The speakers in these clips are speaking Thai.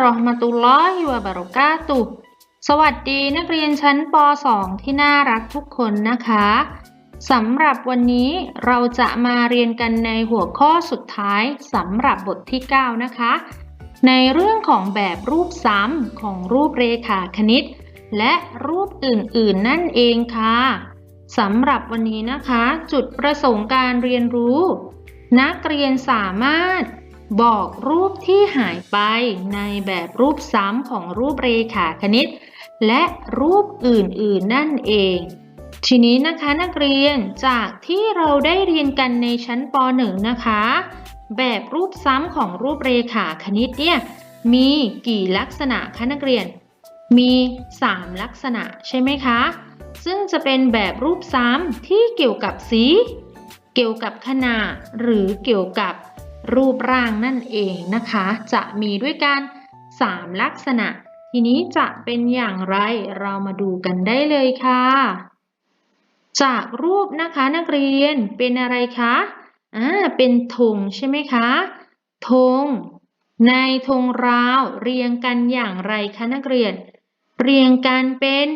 ราะห์มตุลลอฮิวะบะเราะกาตุ สวัสดีนักเรียนชั้นป .2 ที่น่ารักทุกคนนะคะสำหรับวันนี้เราจะมาเรียนกันในหัวข้อสุดท้ายสำหรับบทที่ 9 นะคะ ในเรื่องของแบบรูปซ้ำของรูปเรขาคณิต และรูปอื่นๆ นั่นเองค่ะสำหรับวันนี้นะคะ จุดประสงค์การเรียนรู้ นักเรียนสามารถ บอกรูปที่หายไปในแบบรูปซ้ำของรูปเรขาคณิต และรูปอื่นๆนั่นเอง ทีนี้นะคะนักเรียนจากที่เราได้เรียนกันในชั้นป .1 นะคะ แบบรูปซ้ำของรูปเรขาคณิตเนี่ยมีกี่ลักษณะคะนักเรียน มี 3 ลักษณะใช่ไหมคะ ซึ่งจะเป็นแบบรูปซ้ำที่เกี่ยวกับสี เกี่ยวกับขนาดหรือเกี่ยวกับ รูปร่างนั่นเองนะคะ จะมีด้วยกัน 3 ลักษณะ ทีนี้จะเป็นอย่างไรเรามาดูกันได้เลยค่ะ จากรูปนะคะนักเรียนเป็นอะไรคะอ่าเป็นธงใช่ไหมคะธงในธงราวเรียงกันอย่างไรคะนักเรียน เรียงกันเป็น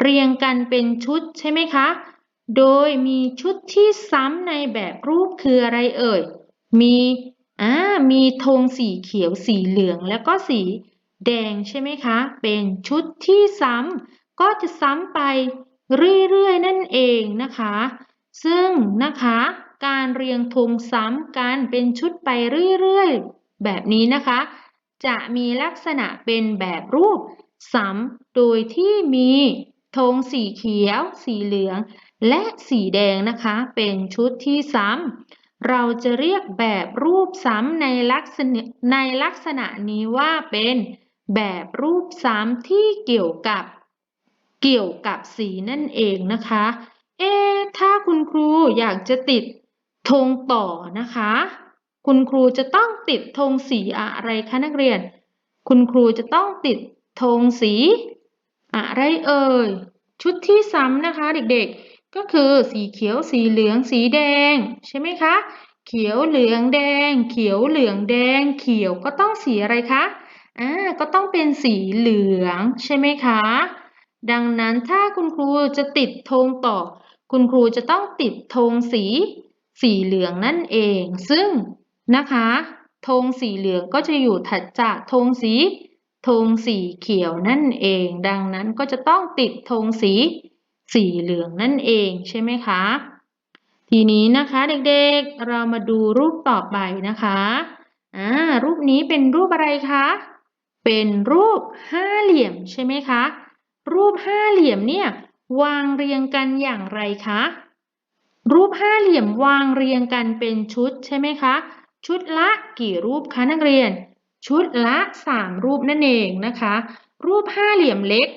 เรียงกันเป็นชุดใช่ไหมคะ โดยมีชุดที่ซ้ำในแบบรูปคืออะไรเอ่ย มี อ่ามีธงสีเขียวสีเหลืองแล้วก็สีแดงใช่ไหมคะ เป็นชุดที่ซ้ำก็จะซ้ำไปเรื่อยๆนั่นเองนะคะ ซึ่งนะคะการเรียงธงซ้ำกันเป็นชุดไปเรื่อยๆ แบบนี้นะคะ จะมีลักษณะเป็นแบบรูปซ้ำโดยที่มีธงสีเขียว สีเหลือง และสีแดงนะคะ เป็นชุดที่ซ้ำ เราจะเรียกแบบรูปซ้ำในลักษณะในลักษณะนี้ว่าเป็นแบบรูปซ้ำที่เกี่ยวกับเกี่ยวกับสีนั่นเองนะคะ เอ๊ถ้าคุณครูอยากจะติดธงต่อนะคะ คุณครูจะต้องติดธงสีอะไรคะนักเรียน คุณครูจะต้องติดธงสี อะไรเอ่ย ชุดที่ซ้ำนะคะเด็กๆ ก็คือสีเขียวสีเหลืองสีแดง ใช่ไหมคะ เขียวเหลืองแดง เขียวเหลืองแดง เขียวก็ต้องสีอะไรคะอ่าก็ต้องเป็นสีเหลืองใช่ไหมคะ ดังนั้นถ้าคุณครูจะติดธงต่อ คุณครูจะต้องติดธงสีสีเหลืองนั่นเอง ซึ่งนะคะธงสีเหลืองก็จะอยู่ถัดจากธงสีธงสีเขียวนั่นเอง ดังนั้นก็จะต้องติดธงสี สีเหลืองนั่นเองใช่ไหมคะ ทีนี้นะคะเด็กๆเรามาดูรูปต่อไปนะคะอ่ารูปนี้เป็นรูปอะไรคะ เป็นรูปห้าเหลี่ยมใช่ไหมคะ รูปห้าเหลี่ยมเนี่ยวางเรียงกันอย่างไรคะ รูปห้าเหลี่ยมวางเรียงกันเป็นชุดใช่ไหมคะ ชุดละกี่รูปคะนักเรียน ชุดละสามรูปนั่นเองนะคะ รูปห้าเหลี่ยมเล็ก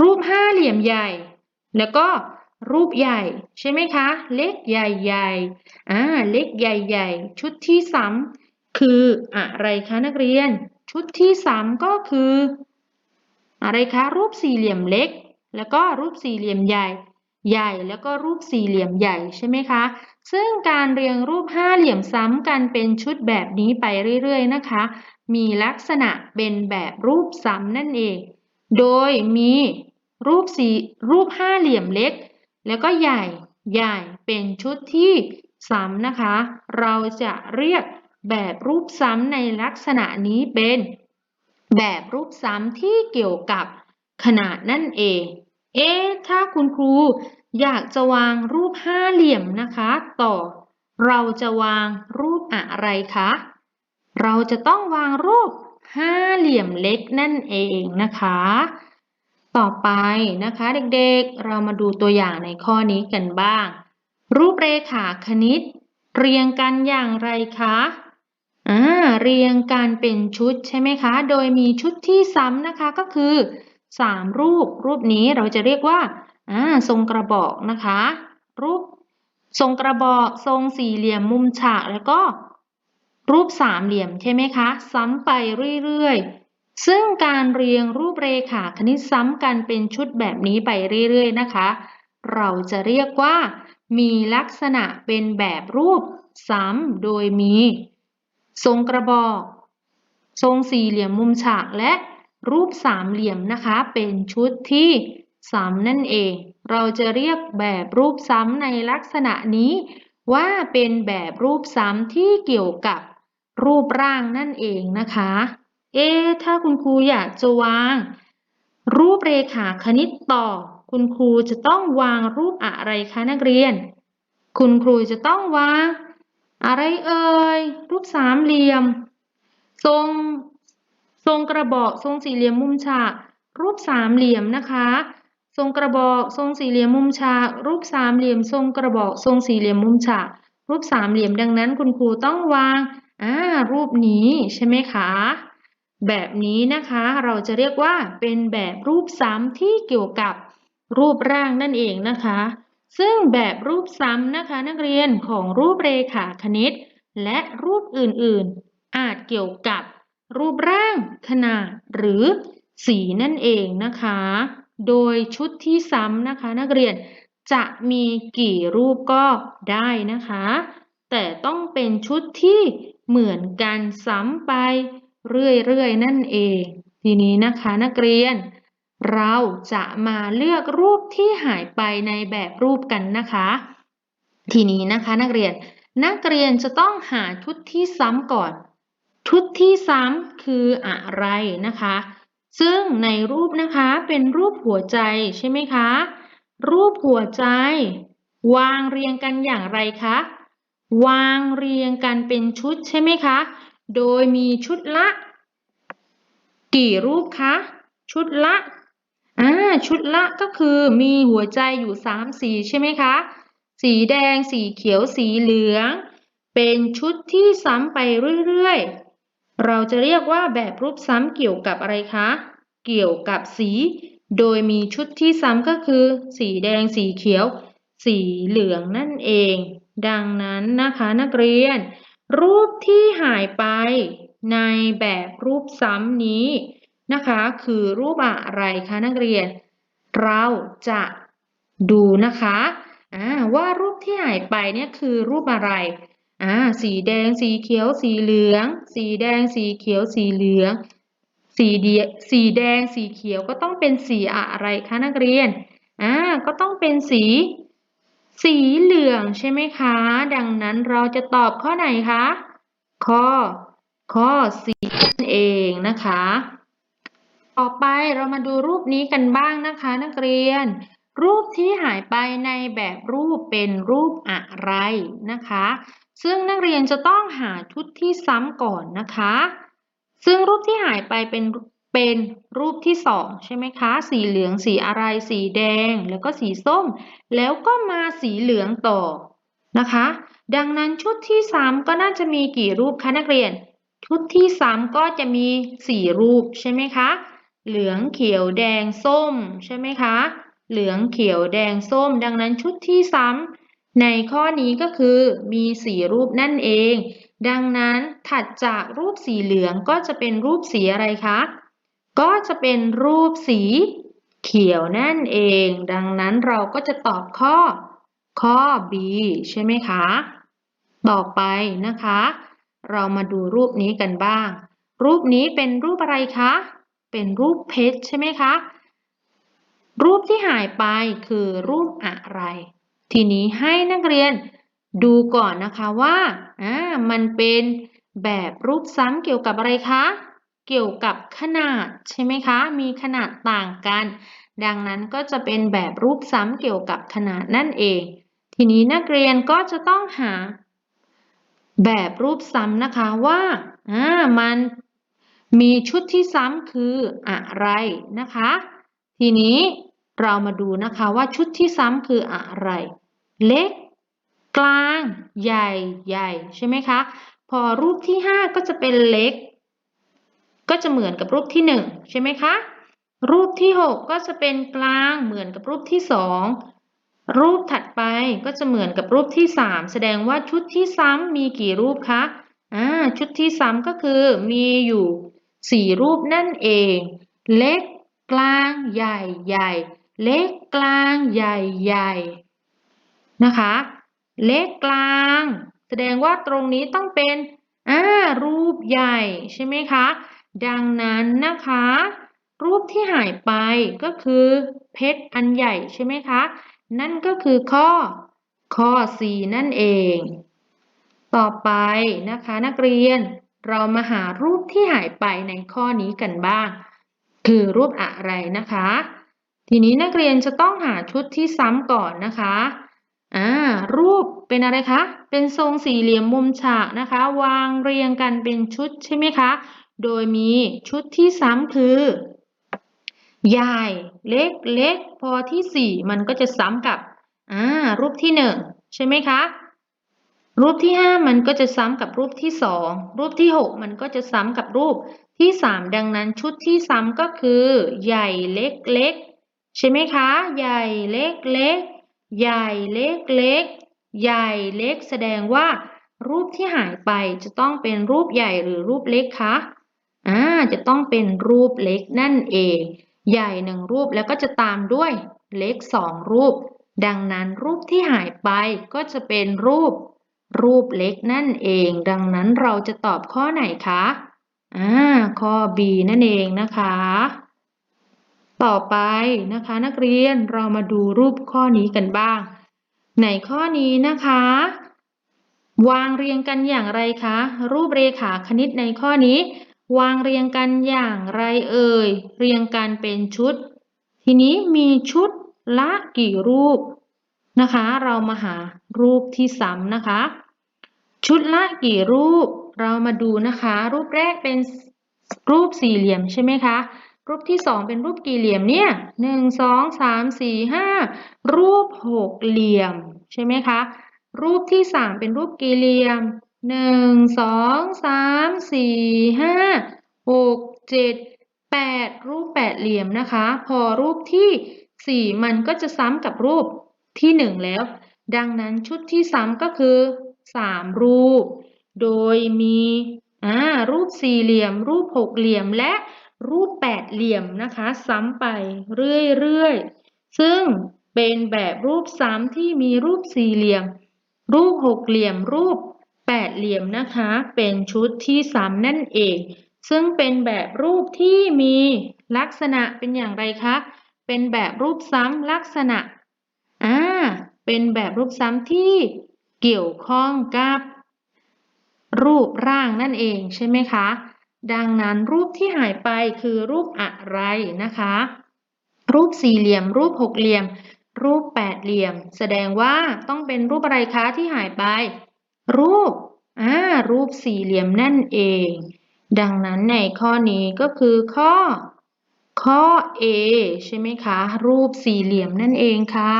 รูปห้าเหลี่ยมใหญ่ แล้วก็รูปใหญ่ใช่ไหมคะ เล็กใหญ่ๆอ่าเล็กใหญ่ๆชุดที่สามคืออะไรคะนักเรียน ชุดที่สามก็คือ อะไรคะรูปสี่เหลี่ยมเล็ก แล้วก็รูปสี่เหลี่ยมใหญ่ ใหญ่แล้วก็รูปสี่เหลี่ยมใหญ่ใช่ไหมคะ ซึ่งการเรียงรูปห้าเหลี่ยมซ้ำกันเป็นชุดแบบนี้ไปเรื่อยๆนะคะ มีลักษณะเป็นแบบรูปซ้ำนั่นเอง โดยมีรูปสี่รูปห้าเหลี่ยมเล็ก แล้วก็ใหญ่ใหญ่เป็นชุดที่ซ้ำนะคะ เราจะเรียกแบบรูปซ้ำในลักษณะนี้เป็น แบบรูปซ้ำที่เกี่ยวกับขนาดนั่นเอง เอ๊ะถ้าคุณครูอยากจะวางรูปห้าเหลี่ยมนะคะ ต่อ เราจะวางรูปอะไรคะ เราจะต้องวางรูป ห้าเหลี่ยมเล็กนั่นเองนะคะ ต่อไปนะคะเด็กๆ เรามาดูตัวอย่างในข้อนี้กันบ้าง รูปเรขาคณิต เรียงกันอย่างไรคะอ่าเรียงกันเป็นชุดใช่ไหมคะ โดยมีชุดที่ซ้ำนะคะก็คือสามรูป รูปนี้เราจะเรียกว่าอ่าทรงกระบอกนะคะ รูปทรงกระบอก ทรงสี่เหลี่ยมมุมฉากแล้วก็ รูปสามเหลี่ยมใช่ไหมคะ ซ้ำไปเรื่อยๆ ซึ่งการเรียงรูปเรขาคณิตซ้ำกันเป็นชุดแบบนี้ไปเรื่อยๆนะคะ เราจะเรียกว่า มีลักษณะเป็นแบบรูปซ้ำโดยมี ทรงกระบอก ทรงสี่เหลี่ยมมุมฉากและรูปสามเหลี่ยมนะคะ เป็นชุดที่ซ้ำนั่นเอง เราจะเรียกแบบรูปซ้ำในลักษณะนี้ว่าเป็นแบบรูปซ้ำที่เกี่ยวกับ รูปร่างนั่นเองนะคะ เอ๊ถ้าคุณครูอยากจะวาง รูปเรขาคณิตต่อ คุณครูจะต้องวางรูปอะไรคะนักเรียน คุณครูจะต้องวาง อะไรเอ่ย รูปสามเหลี่ยม ทรง ทรงกระบอก ทรงสี่เหลี่ยมมุมฉาก รูปสามเหลี่ยมนะคะทรงกระบอกทรงสี่เหลี่ยมมุมฉาก รูปสามเหลี่ยม ทรงกระบอกทรงสี่เหลี่ยมมุมฉาก รูปสามเหลี่ยมดังนั้น คุณครูต้องวาง อ่ารูปนี้ใช่ไหมคะ แบบนี้นะคะเราจะเรียกว่าเป็นแบบรูปซ้ำที่เกี่ยวกับรูปร่างนั่นเองนะคะ ซึ่งแบบรูปซ้ำนะคะนักเรียนของรูปเรขาคณิต และรูปอื่นๆ อาจเกี่ยวกับรูปร่างขนาดหรือสีนั่นเองนะคะ โดยชุดที่ซ้ำนะคะ นักเรียนจะมีกี่รูปก็ได้นะคะ แต่ต้องเป็นชุดที่ เหมือนกันซ้ำไปเรื่อยๆนั่นเอง ทีนี้นะคะนักเรียน เราจะมาเลือกรูปที่หายไปในแบบรูปกันนะคะ ทีนี้นะคะนักเรียนนักเรียนจะต้องหาชุดที่ซ้ำก่อน ชุดที่ซ้ำคืออะไรนะคะ ซึ่งในรูปนะคะเป็นรูปหัวใจใช่ไหมคะ รูปหัวใจ วางเรียงกันอย่างไรคะ วางเรียงกันเป็นชุดใช่ไหมคะ โดยมีชุดละ กี่รูปคะ ชุดละอ่าชุดละก็คือมีหัวใจอยู่สามสีใช่ไหมคะ สีแดง สีเขียว สีเหลือง เป็นชุดที่ซ้ำไปเรื่อยๆ เราจะเรียกว่าแบบรูปซ้ำเกี่ยวกับอะไรคะ เกี่ยวกับสี โดยมีชุดที่ซ้ำก็คือ สีแดง สีเขียว สีเหลืองนั่นเอง ดังนั้นนะคะนักเรียน รูปที่หายไปในแบบรูปซ้ำนี้นะคะ คือรูปอะไรคะนักเรียน เราจะดูนะคะว่ารูปที่หายไปเนี่ยคือรูปอะไรอ่าสีแดงสีเขียวสีเหลือง สีแดงสีเขียวสีเหลือง สีเดียสีแดงสีเขียวก็ต้องเป็นสีอะไรคะนักเรียนอ่าก็ต้องเป็นสี สีเหลืองใช่ไหมคะ ดังนั้นเราจะตอบข้อไหนคะ ข้อ ข้อสีนั่นเองนะคะ ต่อไปเรามาดูรูปนี้กันบ้างนะคะ นักเรียน รูปที่หายไปในแบบรูปเป็นรูปอะไรนะคะ ซึ่งนักเรียนจะต้องหาชุดที่ซ้ำก่อนนะคะ ซึ่งรูปที่หายไปเป็น เป็นรูปที่สองใช่ไหมคะ สีเหลืองสีอะไร สีแดง แล้วก็สีส้ม แล้วก็มาสีเหลืองต่อนะคะ ดังนั้นชุดที่สามก็น่าจะมีกี่รูปคะนักเรียน ชุดที่สามก็จะมีสี่รูปใช่ไหมคะ เหลืองเขียวแดงส้มใช่ไหมคะ เหลืองเขียวแดงส้ม ดังนั้นชุดที่ซ้ำในข้อนี้ก็คือมีสี่รูปนั่นเอง ดังนั้นถัดจากรูปสีเหลืองก็จะเป็นรูปสีอะไรคะ ก็จะเป็นรูปสีเขียวนั่นเอง ดังนั้นเราก็จะตอบข้อข้อ B ใช่ไหมคะ ต่อไปนะคะ เรามาดูรูปนี้กันบ้าง รูปนี้เป็นรูปอะไรคะ เป็นรูปเพชรใช่ไหมคะ รูปที่หายไปคือรูปอะไร ทีนี้ให้นักเรียนดูก่อนนะคะว่าอ่ามันเป็นแบบรูปซ้ำเกี่ยวกับอะไรคะ เกี่ยวกับขนาดใช่ไหมคะ มีขนาดต่างกัน ดังนั้นก็จะเป็นแบบรูปซ้ำเกี่ยวกับขนาดนั่นเอง ทีนี้นักเรียนก็จะต้องหา แบบรูปซ้ำนะคะว่าอ่ามันมีชุดที่ซ้ำคืออะไรนะคะ ทีนี้เรามาดูนะคะว่าชุดที่ซ้ำคืออะไร เล็ก กลาง ใหญ่ ใหญ่ ใช่ไหมคะ พอรูปที่ 5 ก็จะเป็นเล็ก ก็จะเหมือนกับรูปที่ 1 ใช่ไหมคะ รูปที่ 6 ก็จะเป็นกลางเหมือนกับรูปที่ 2 รูปถัดไปก็จะเหมือนกับรูปที่ 3 แสดงว่าชุดที่ซ้ำมีกี่รูปคะอ่าชุดที่ซ้ำก็คือมีอยู่ 4 รูปนั่นเอง เล็กกลางใหญ่ใหญ่ เล็กกลางใหญ่ใหญ่นะคะ เล็กกลาง แสดงว่าตรงนี้ต้องเป็นอ่ารูปใหญ่ใช่ไหมคะ ดังนั้นนะคะ รูปที่หายไปก็คือเพชรอันใหญ่ใช่ไหมคะ นั่นก็คือข้อข้อ C นั่นเอง ต่อไปนะคะนักเรียนเรามาหารูปที่หายไปในข้อนี้กันบ้าง คือรูปอะไรนะคะ ทีนี้นักเรียนจะต้องหาชุดที่ซ้ำก่อนนะคะอ่ารูปเป็นอะไรคะ เป็นทรงสี่เหลี่ยมมุมฉากนะคะ วางเรียงกันเป็นชุดใช่ไหมคะ โดยมีชุดที่ซ้ำคือ ใหญ่เล็กเล็กพอที่สี่มันก็จะซ้ำกับอ่ารูปที่หนึ่งใช่ไหมคะ รูปที่ห้ามันก็จะซ้ำกับรูปที่สองรูปที่หกมันก็จะซ้ำกับรูปที่สามดังนั้นชุดที่ซ้ำก็คือ ใหญ่เล็กเล็กใช่ไหมคะ ใหญ่เล็กเล็กใหญ่เล็กเล็กใหญ่เล็กแสดงว่ารูปที่หายไปจะต้องเป็นรูปใหญ่หรือรูปเล็กคะ อ่าจะต้องเป็นรูปเล็กนั่นเอง ใหญ่หนึ่งรูปแล้วก็จะตามด้วยเล็กสองรูป ดังนั้นรูปที่หายไปก็จะเป็นรูป รูปเล็กนั่นเอง ดังนั้นเราจะตอบข้อไหนคะอ่าข้อ B นั่นเองนะคะ ต่อไปนะคะ นักเรียนเรามาดูรูปข้อนี้กันบ้าง ในข้อนี้นะคะ วางเรียงกันอย่างไรคะ รูปเรขาคณิตในข้อนี้ วางเรียงกันอย่างไรเอ่ย เรียงกันเป็นชุด ทีนี้มีชุดละกี่รูปนะคะ เรามาหารูปที่ซ้ำนะคะ ชุดละกี่รูป เรามาดูนะคะ รูปแรกเป็นรูปสี่เหลี่ยมใช่ไหมคะ รูปที่สองเป็นรูปกี่เหลี่ยมเนี่ยหนึ่งสองสามสี่ห้ารูปหกเหลี่ยมใช่ไหมคะ รูปที่สามเป็นรูปกี่เหลี่ยม หนึ่งสองสามสี่ห้าหกเจ็ดแปดรูปแปดเหลี่ยมนะคะ พอรูปที่สี่มันก็จะซ้ำกับรูปที่หนึ่งแล้ว ดังนั้นชุดที่ซ้ำก็คือสามรูป โดยมีอ่ารูปสี่เหลี่ยม รูปหกเหลี่ยมและรูปแปดเหลี่ยมนะคะ ซ้ำไปเรื่อยๆ ซึ่งเป็นแบบรูปซ้ำที่มีรูปสี่เหลี่ยม รูปหกเหลี่ยมรูป แปดเหลี่ยมนะคะ เป็นชุดที่ซ้ำนั่นเอง ซึ่งเป็นแบบรูปที่มีลักษณะเป็นอย่างไรคะ เป็นแบบรูปซ้ำลักษณะอ่าเป็นแบบรูปซ้ำที่เกี่ยวข้องกับรูปร่างนั่นเองใช่ไหมคะ ดังนั้นรูปที่หายไปคือรูปอะไรนะคะ รูปสี่เหลี่ยม รูปหกเหลี่ยม รูปแปดเหลี่ยม แสดงว่าต้องเป็นรูปอะไรคะที่หายไป รูปอ่ารูปสี่เหลี่ยมนั่นเอง ดังนั้นในข้อนี้ก็คือข้อ ข้อ A ใช่ไหมคะ รูปสี่เหลี่ยมนั่นเองค่ะ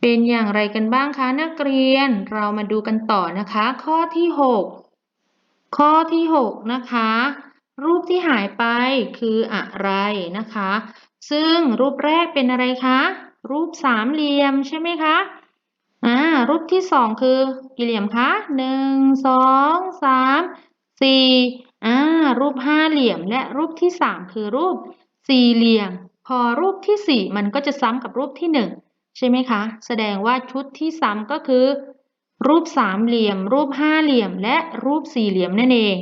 เป็นอย่างไรกันบ้างคะนักเรียน เรามาดูกันต่อนะคะ ข้อที่ 6 ข้อที่ 6 นะคะ รูปที่หายไปคืออะไรนะคะ ซึ่งรูปแรกเป็นอะไรคะ รูปสามเหลี่ยมใช่ไหมคะ อ่ารูปที่สองคือกี่เหลี่ยมคะหนึ่งสองสามสี่อ่ารูปห้าเหลี่ยมและรูปที่สามคือรูปสี่เหลี่ยม พอรูปที่สี่มันก็จะซ้ำกับรูปที่หนึ่งใช่ไหมคะ แสดงว่าชุดที่ซ้ำก็คือ รูปสามเหลี่ยม รูปห้าเหลี่ยม และรูปสี่เหลี่ยมนั่นเอง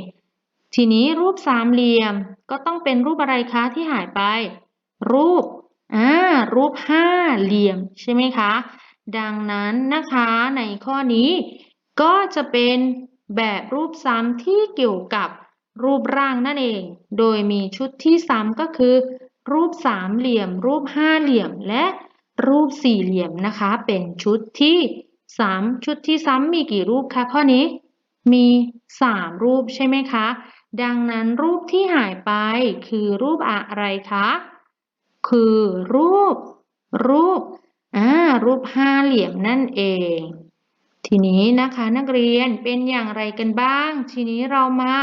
ทีนี้รูปสามเหลี่ยมก็ต้องเป็นรูปอะไรคะที่หายไป รูปอ่ารูปห้าเหลี่ยมใช่ไหมคะ ดังนั้นนะคะในข้อนี้ก็จะเป็นแบบรูปซ้ำที่เกี่ยวกับรูปร่างนั่นเอง โดยมีชุดที่ซ้ำก็คือ รูปสามเหลี่ยม รูปห้าเหลี่ยม และรูปสี่เหลี่ยมนะคะ เป็นชุดที่สามชุดที่ซ้ำมีกี่รูปคะข้อนี้ มีสามรูปใช่ไหมคะ ดังนั้นรูปที่หายไปคือรูปอะไรคะ คือรูป รูป อ่ารูปห้าเหลี่ยมนั่นเอง ทีนี้นะคะนักเรียนเป็นอย่างไรกันบ้าง ทีนี้เรามา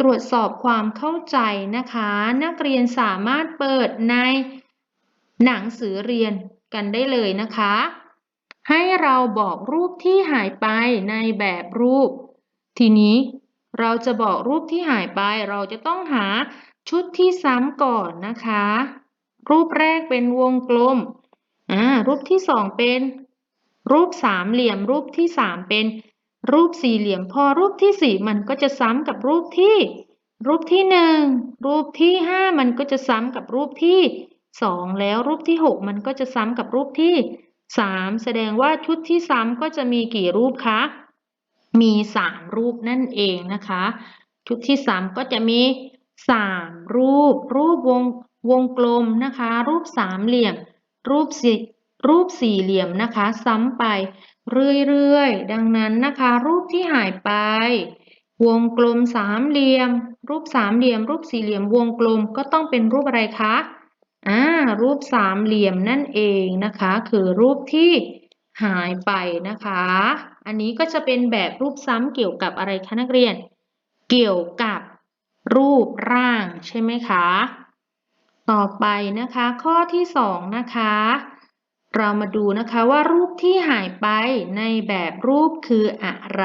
ตรวจสอบความเข้าใจนะคะ นักเรียนสามารถเปิดในหนังสือเรียนกันได้เลยนะคะ ให้เราบอกรูปที่หายไปในแบบรูป ทีนี้เราจะบอกรูปที่หายไป เราจะต้องหาชุดที่ซ้ำก่อนนะคะ รูปแรกเป็นวงกลม อ่ารูปที่สองเป็น รูปสามเหลี่ยม รูปที่สามเป็น รูปสี่เหลี่ยม พอรูปที่สี่มันก็จะซ้ำกับรูปที่ รูปที่หนึ่งรูปที่ห้ามันก็จะซ้ำกับรูปที่สองแล้วรูปที่หกมันก็จะซ้ำกับรูปที่สามแสดงว่าชุดที่ซ้ำก็จะมีกี่รูปคะ มีสามรูปนั่นเองนะคะ ชุดที่สามก็จะมีสามรูป รูปวงวงกลมนะคะ รูปสามเหลี่ยม รูปสี่รูปสี่เหลี่ยมนะคะ ซ้ำไปเรื่อยๆ ดังนั้นนะคะ รูปที่หายไป วงกลมสามเหลี่ยม รูปสามเหลี่ยม รูปสี่เหลี่ยมวงกลมก็ต้องเป็นรูปอะไรคะอ่ารูปสามเหลี่ยมนั่นเองนะคะ คือรูปที่หายไปนะคะ อันนี้ก็จะเป็นแบบรูปซ้ำเกี่ยวกับอะไรคะนักเรียน เกี่ยวกับรูปร่างใช่ไหมคะ ต่อไปนะคะ ข้อที่สองนะคะ เรามาดูนะคะว่ารูปที่หายไปในแบบรูปคืออะไร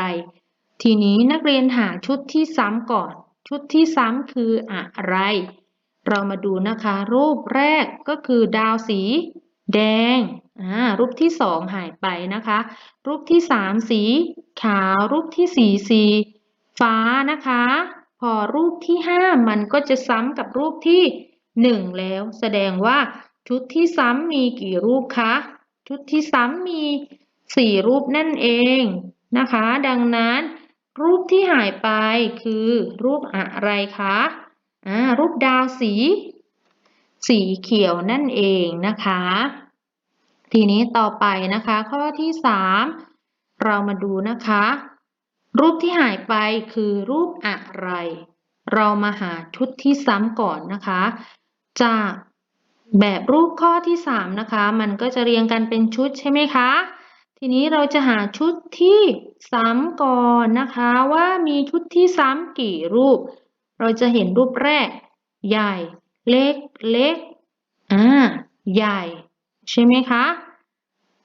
ทีนี้นักเรียนหาชุดที่ซ้ำก่อน ชุดที่ซ้ำคืออะไร เรามาดูนะคะ รูปแรกก็คือดาวสี แดงอ่ารูปที่สองหายไปนะคะ รูปที่สามสี ขาว รูปที่สี่สีฟ้านะคะ พอรูปที่ห้ามันก็จะซ้ำกับรูปที่ หนึ่งแล้ว แสดงว่าชุดที่ซ้ำมีกี่รูปคะ ชุดที่ซ้ำมีสี่รูปนั่นเองนะคะ ดังนั้น รูปที่หายไปคือรูปอะไรคะอ่ารูปดาวสี สีเขียวนั่นเองนะคะ ทีนี้ต่อไปนะคะ ข้อที่สามเรามาดูนะคะ รูปที่หายไปคือรูปอะไร เรามาหาชุดที่ซ้ำก่อนนะคะ จากแบบรูปข้อที่สามนะคะ มันก็จะเรียงกันเป็นชุดใช่ไหมคะ ทีนี้เราจะหาชุดที่ซ้ำก่อนนะคะว่ามีชุดที่ซ้ำกี่รูป เราจะเห็นรูปแรก ใหญ่ เล็กเล็กอ่าใหญ่ ใช่ไหมคะ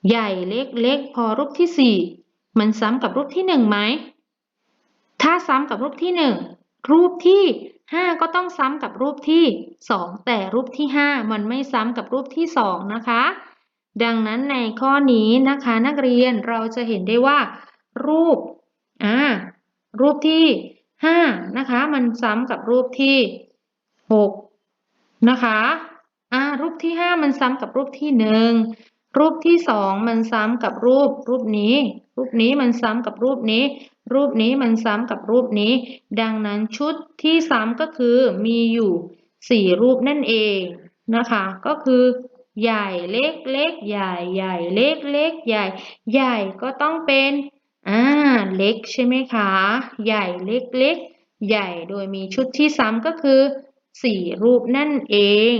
ใหญ่เล็กเล็กพอรูปที่สี่มันซ้ำกับรูปที่หนึ่งไหมถ้าซ้ำกับรูปที่หนึ่งรูปที่ ห้าก็ต้องซ้ำกับรูปที่สองแต่รูปที่ห้ามันไม่ซ้ำกับรูปที่สองนะคะ ดังนั้นในข้อนี้นะคะนักเรียนเราจะเห็นได้ว่า รูปอ่ารูปที่ห้านะคะ มันซ้ำกับรูปที่หกนะคะอ่ารูปที่ห้ามันซ้ำกับรูปที่หนึ่งรูปที่สองมันซ้ำกับรูป รูปนี้ รูปนี้มันซ้ำกับรูปนี้ รูปนี้มันซ้ำกับรูปนี้ ดังนั้นชุดที่ซ้ำก็คือมีอยู่สี่รูปนั่นเองนะคะ ก็คือ ใหญ่เล็กเล็กใหญ่ใหญ่เล็กเล็กใหญ่ ใหญ่ก็ต้องเป็นอ่าเล็กใช่ไหมคะ ใหญ่เล็กเล็กใหญ่โดยมีชุดที่ซ้ำก็คือสี่รูปนั่นเอง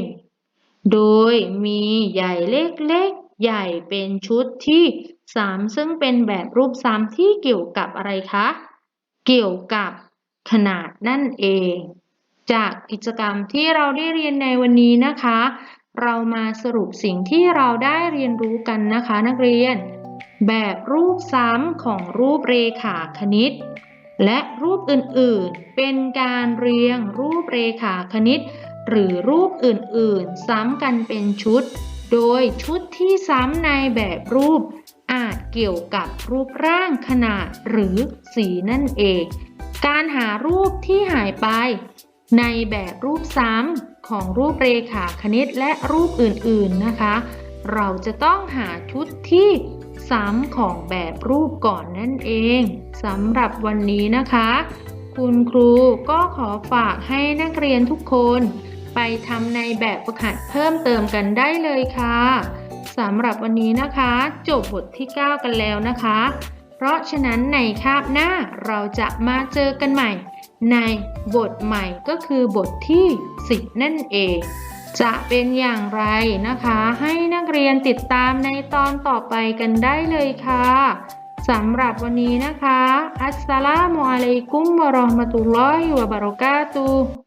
โดยมีใหญ่เล็กเล็กใหญ่เป็นชุดที่ สามซึ่งเป็นแบบรูปซ้ำที่เกี่ยวกับอะไรคะ เกี่ยวกับขนาดนั่นเอง จากกิจกรรมที่เราได้เรียนในวันนี้นะคะ เรามาสรุปสิ่งที่เราได้เรียนรู้กันนะคะ นักเรียน แบบรูปซ้ำของรูปเรขาคณิต และรูปอื่นๆ เป็นการเรียงรูปเรขาคณิต หรือรูปอื่นๆ ซ้ำกันเป็นชุด โดยชุดที่ซ้ำในแบบรูป อาจเกี่ยวกับรูปร่างขนาดหรือสีนั่นเอง การหารูปที่หายไป ในแบบรูปซ้ำของรูปเรขาคณิตและรูปอื่นๆนะคะ เราจะต้องหาชุดที่ซ้ำของแบบรูปก่อนนั่นเองสำหรับวันนี้นะคะ คุณครูก็ขอฝากให้นักเรียนทุกคน ไปทำในแบบฝึกหัดเพิ่มเติมกันได้เลยค่ะ สำหรับวันนี้นะคะ จบบทที่ 9 กันแล้วนะคะ เพราะฉะนั้นในคาบหน้าเราจะมาเจอกันใหม่ ในบทใหม่ก็คือบทที่ 10 นั่นเอง จะเป็นอย่างไรนะคะ ให้นักเรียนติดตามในตอนต่อไปกันได้เลยค่ะสำหรับวันนี้นะคะ อัสสลามุอะลัยกุมวะราะห์มะตุลลอฮิวะบะเราะกาตุฮ์